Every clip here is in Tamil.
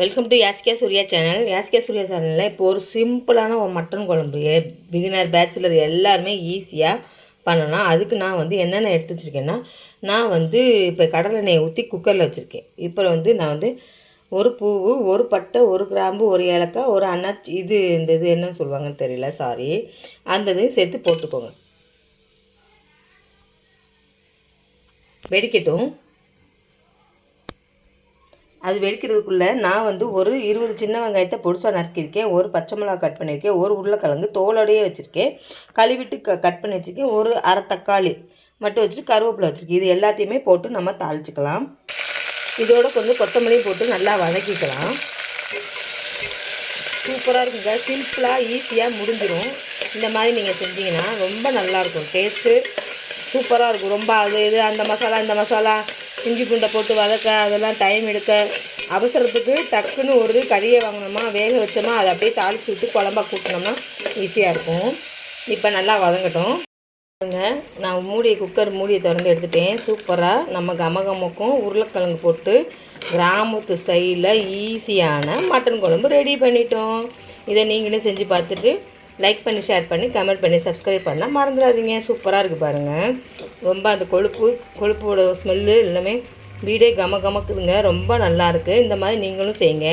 Welcome to Yaskia Surya channel Yaskia Surya சேனலில் இப்போ ஒரு சிம்பிளான ஒரு மட்டன் குழம்பு பிகினர் பேச்சுலர் எல்லாருமே ஈஸியாக பண்ணலாம் அதுக்கு நான் வந்து என்னென்ன எடுத்து வச்சுருக்கேன்னா நான் வந்து இப்போ கடலை எண்ணெயை ஊற்றி குக்கரில் வச்சுருக்கேன். இப்போ வந்து நான் வந்து ஒரு பூவு ஒரு பட்டை ஒரு கிராம்பு ஒரு ஏலக்காய் ஒரு அன்னாச்சி இது இந்த இது என்னன்னு சொல்லுவாங்கன்னு தெரியல சாரி அந்த இதையும் சேர்த்து போட்டுக்கோங்க. வெடிக்கட்டும். அது வெடிக்கிறதுக்குள்ளே நான் வந்து ஒரு இருபது சின்ன வெங்காயத்தை பொடிசாக நறுக்கியிருக்கேன் ஒரு பச்சை மிளகா கட் பண்ணியிருக்கேன் ஒரு உருளைக்கிழங்கு தோலோடையே வச்சுருக்கேன். கழுவிட்டு க கட் பண்ணி வச்சுருக்கேன் ஒரு அரை தக்காளி மட்டும் வச்சுட்டு கருவேப்பிலை வச்சுருக்கேன். இது எல்லாத்தையுமே போட்டு நம்ம தாளிச்சுக்கலாம். இதோட கொஞ்சம் கொத்தமல்லியும் போட்டு நல்லா வதக்கிக்கலாம். சூப்பராக இருக்குங்க. சிம்பிளாக ஈஸியாக முடிஞ்சிடும் இந்த மாதிரி நீங்கள் செஞ்சீங்கன்னா ரொம்ப நல்லாயிருக்கும் டேஸ்ட்டு சூப்பராக இருக்கும். ரொம்ப அது இது அந்த மசாலா இந்த மசாலா. இஞ்சி பூண்டை போட்டு வதக்க அதெல்லாம் டைம் எடுக்க அவசரத்துக்கு டக்குன்னு ஒரு கறியை வாங்கினோமா வேக வச்சோமா அதை அப்படியே தாளித்து விட்டு குழம்பா கூட்டினோம்னா ஈஸியாக இருக்கும். இப்போ நல்லா வதங்கட்டும். நான் மூடியை குக்கர் மூடியை திறந்து எடுத்துட்டேன். சூப்பராக நம்ம கமகமக்கும் உருளைக்கிழங்கு போட்டு கிராமத்து ஸ்டைலில் ஈஸியான மட்டன் குழம்பு ரெடி பண்ணிட்டோம். இதை நீங்களும் செஞ்சு பார்த்துட்டு லைக் பண்ணி ஷேர் பண்ணி கமெண்ட் பண்ணி சப்ஸ்கிரைப் பண்ணால் மறந்துடாதீங்க. சூப்பராக இருக்குது பாருங்கள் ரொம்ப அந்த கொழுப்பு கொழுப்போட ஸ்மெல்லு எல்லாமே வீடே கம கமக்குதுங்க. ரொம்ப நல்லாயிருக்கு இந்த மாதிரி நீங்களும் செய்யுங்க.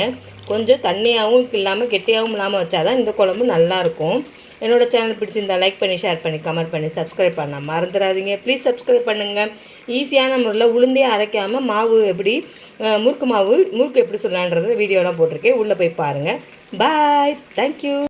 கொஞ்சம் தண்ணியாகவும் இல்லாமல் கெட்டியாகவும் இல்லாமல் வச்சா தான் இந்த குழம்பு நல்லாயிருக்கும் என்னோடய சேனல் பிடிச்சிருந்தா லைக் பண்ணி ஷேர் பண்ணி கமெண்ட் பண்ணி சப்ஸ்கிரைப் பண்ண மறந்துடாதீங்க. ப்ளீஸ் சப்ஸ்கிரைப் பண்ணுங்கள் ஈஸியான முறையில் உளுந்தே அரைக்காமல் மாவு எப்படி முறுக்கு மாவு முறுக்கு எப்படி சொல்லலான்றத வீடியோலாம் போட்டிருக்கேன். உள்ளே போய் பாருங்கள் பாய் தேங்க்யூ